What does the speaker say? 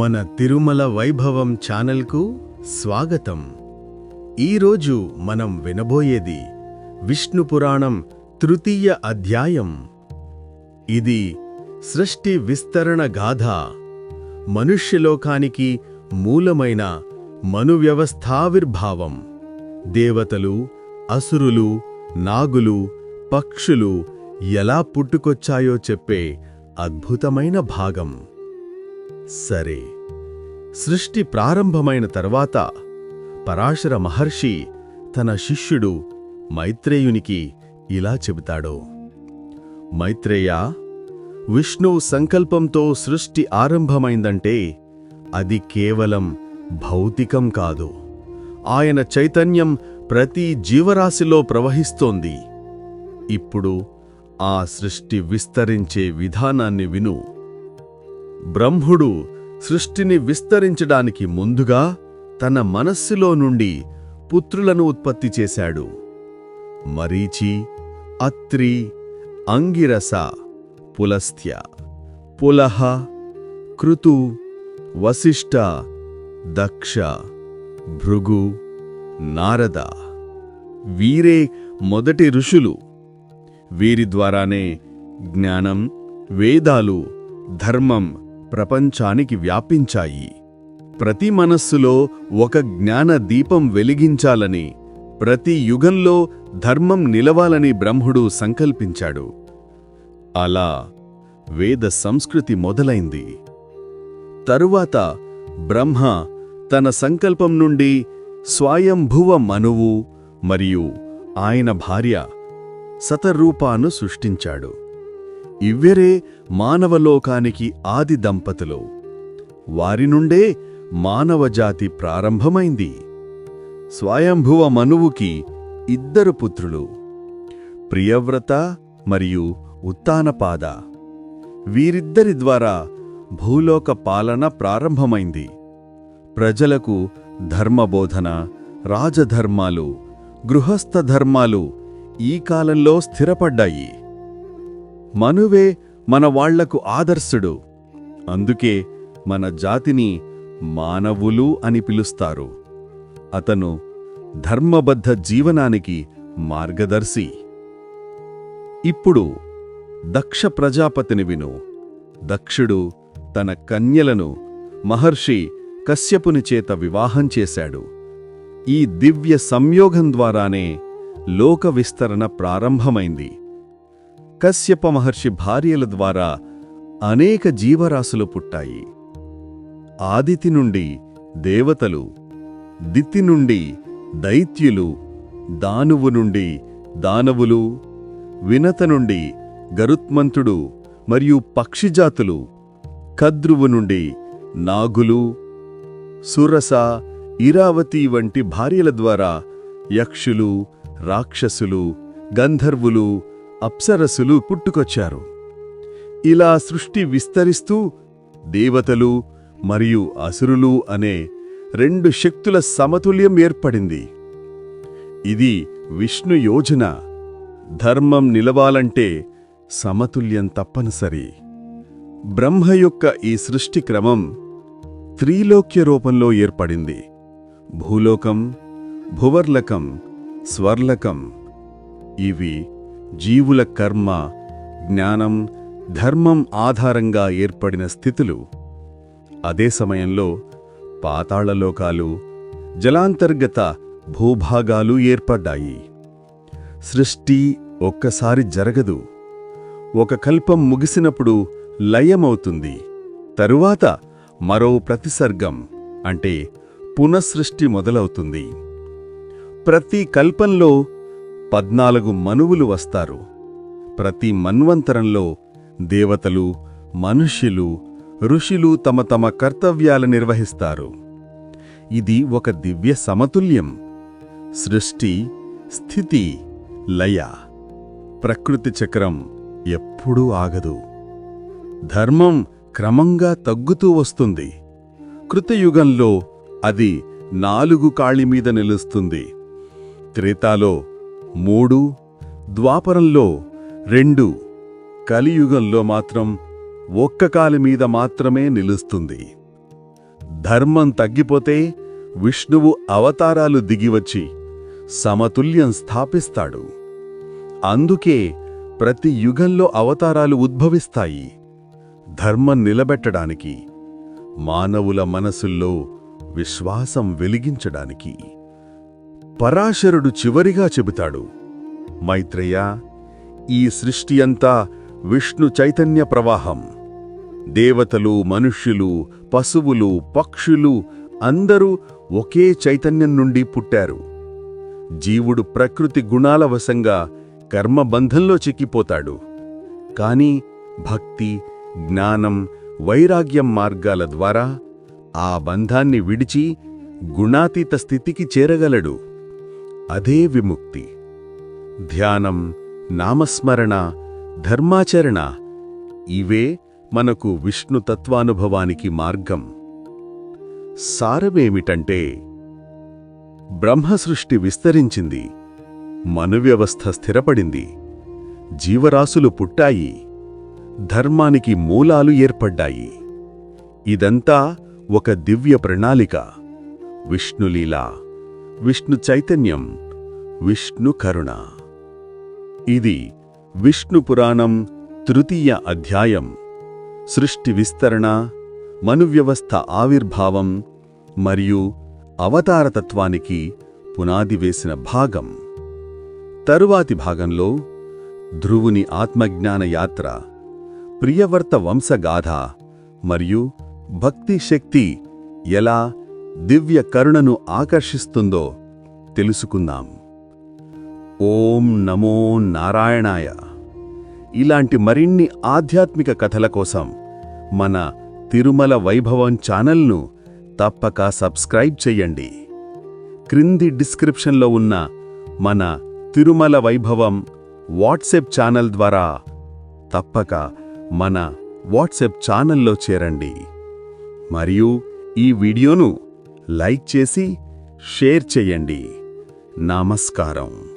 మన తిరుమల వైభవం ఛానల్కు స్వాగతం. ఈరోజు మనం వినబోయేది విష్ణు పురాణం తృతీయ అధ్యాయం. ఇది సృష్టి విస్తరణ గాథ. మనుష్యలోకానికి మూలమైన మనువ్యవస్థావిర్భావం. దేవతలు అసురులు నాగులు పక్షులు ఎలా పుట్టుకొచ్చాయో చెప్పే అద్భుతమైన భాగం. సరే. సృష్టి ప్రారంభమైన తర్వాత పరాశర మహర్షి తన శిష్యుడు మైత్రేయునికి ఇలా చెబుతాడు. మైత్రేయ విష్ణువు సంకల్పంతో సృష్టి ఆరంభమైందంటే అది కేవలం భౌతికం కాదు. ఆయన చైతన్యం ప్రతి జీవరాశిలో ప్రవహిస్తోంది. ఇప్పుడు ఆ సృష్టి విస్తరించే విధానాన్ని విను. బ్రహ్ముడు సృష్టిని విస్తరించడానికి ముందుగా తన మనస్సులో నుండి పుత్రులను ఉత్పత్తి చేశాడు. మరీచి అత్రి అంగిరస పులస్త్య పులహ కృతు వశిష్ఠ దక్ష భృగు నారద. వీరే మొదటి ఋషులు. వీరి ద్వారానే జ్ఞానం వేదాలు ధర్మం ప్రపంచానికి వ్యాపించాయి. ప్రతి మనస్సులో ఒక జ్ఞాన దీపం వెలిగించాలని ప్రతి యుగంలో ధర్మం నిలవాలని బ్రహ్ముడు సంకల్పించాడు. అలా వేద సంస్కృతి మొదలైంది. తరువాత బ్రహ్మ తన సంకల్పం నుండి స్వయంభువ మనువు మరియు ఆయన భార్య సతరూపాను సృష్టించాడు. ఇవ్వరే మానవలోకానికి ఆది దంపతులు. వారి నుండే మానవజాతి ప్రారంభమైంది. స్వయంభువ మనువుకి ఇద్దరు పుత్రులు. ప్రియవ్రత మరియు ఉత్తానపాద వీరిద్దరి ద్వారా భూలోక పాలన ప్రారంభమైంది. ప్రజలకు ధర్మబోధన రాజధర్మాలు గృహస్థ ధర్మాలు ఈ కాలంలో స్థిరపడ్డాయి. మనువే మన వాళ్ళకు ఆదర్శుడు. అందుకే మన జాతిని మానవులు అని పిలుస్తారు. అతను ధర్మబద్ధ జీవనానికి మార్గదర్శి. ఇప్పుడు దక్ష ప్రజాపతిని విను. దక్షుడు తన కన్యలను మహర్షి కశ్యపుని చేత వివాహం చేశాడు. ఈ దివ్య సంయోగం ద్వారానే లోక విస్తరణ ప్రారంభమైంది. కశ్యప మహర్షి భార్యల ద్వారా అనేక జీవరాశులు పుట్టాయి. ఆదితి నుండి దేవతలు దితి నుండి దైత్యులు దానువు నుండి దానవులు వినత నుండి గరుత్మంతుడు మరియు పక్షిజాతులు కద్రువు నుండి నాగులు సురస ఇరావతి వంటి భార్యల ద్వారా యక్షులు రాక్షసులు గంధర్వులు అప్సరసులు పుట్టుకొచ్చారు. ఇలా సృష్టి విస్తరిస్తూ దేవతలు మరియు అసురులు అనే రెండు శక్తుల సమతుల్యం ఏర్పడింది. ఇది విష్ణు యోజన ధర్మం నిలవాలంటే సమతుల్యం తప్పనిసరి. బ్రహ్మ యొక్క ఈ సృష్టి క్రమం త్రీలోక్య రూపంలో ఏర్పడింది. భూలోకం భువర్లకం స్వర్లకం ఇవి జీవుల కర్మ జ్ఞానం ధర్మం ఆధారంగా ఏర్పడిన స్థితులు. అదే సమయంలో పాతాళలోకాలు జలాంతర్గత భూభాగాలు ఏర్పడ్డాయి. సృష్టి ఒక్కసారి జరగదు. ఒక కల్పం ముగిసినప్పుడు లయమవుతుంది. తరువాత మరో ప్రతిసర్గం అంటే పునఃసృష్టి మొదలవుతుంది. ప్రతి కల్పంలో పద్నాలుగు మనువులు వస్తారు. ప్రతి మన్వంతరంలో దేవతలు మనుష్యులు ఋషులు తమ తమ కర్తవ్యాలు నిర్వహిస్తారు. ఇది ఒక దివ్య సమతుల్యం. సృష్టి స్థితి లయ. ప్రకృతి చక్రం ఎప్పుడూ ఆగదు. ధర్మం క్రమంగా తగ్గుతూ వస్తుంది. కృతయుగంలో అది నాలుగు కాళిమీద నిలుస్తుంది. త్రేతాలో మూడు ద్వాపరంలో రెండు. కలియుగంలో మాత్రం ఒక్క కాలి మీద మాత్రమే నిలుస్తుంది. ధర్మం తగ్గిపోతే విష్ణువు అవతారాలు దిగివచ్చి సమతుల్యం స్థాపిస్తాడు. అందుకే ప్రతి యుగంలో అవతారాలు ఉద్భవిస్తాయి. ధర్మం నిలబెట్టడానికి మానవుల మనసుల్లో విశ్వాసం వెలిగించడానికి. పరాశరుడు చివరిగా చెబుతాడు మైత్రేయ ఈ సృష్టి అంతా విష్ణు చైతన్య ప్రవాహం. దేవతలు మనుష్యులు పశువులు పక్షులు అందరూ ఒకే చైతన్యం నుండి పుట్టారు. జీవుడు ప్రకృతి గుణాల వశంగా కర్మబంధంలో చిక్కిపోతాడు. కాని భక్తి జ్ఞానం వైరాగ్యం మార్గాల ద్వారా ఆ బంధాన్ని విడిచి గుణాతీత స్థితికి చేరగలడు. అదే విముక్తి. ధ్యానం నామస్మరణ ధర్మాచరణ ఇవే మనకు విష్ణుతత్వానుభవానికి మార్గం. సారమేమిటంటే బ్రహ్మసృష్టి విస్తరించింది మనువ్యవస్థ స్థిరపడింది జీవరాశులు పుట్టాయి ధర్మానికి మూలాలు ఏర్పడ్డాయి. ఇదంతా ఒక దివ్య ప్రణాళిక విష్ణులీలా విష్ణు చైతన్యం విష్ణు కరుణ. ఇది విష్ణు పురాణం తృతీయ అధ్యాయం. సృష్టి విస్తరణ మనువ్యవస్థ ఆవిర్భావం మరియు అవతారతత్వానికి పునాది వేసిన భాగం. తరువాతి భాగంలో ధ్రువుని ఆత్మజ్ఞాన యాత్ర ప్రియవర్త వంశగాథ మరియు భక్తి శక్తి ఎలా దివ్య కరుణను ఆకర్షిస్తుందో తెలుసుకుందాం. ఓం నమో నారాయణాయ. ఇలాంటి మరిన్ని ఆధ్యాత్మిక కథల కోసం మన తిరుమల వైభవం ఛానల్ను తప్పక సబ్స్క్రైబ్ చెయ్యండి. క్రింది డిస్క్రిప్షన్లో ఉన్న మన తిరుమల వైభవం వాట్సాప్ ఛానల్ ద్వారా తప్పక మన వాట్సాప్ ఛానల్లో చేరండి. మరియు ఈ వీడియోను లైక్ చేసి షేర్ చేయండి. నమస్కారం.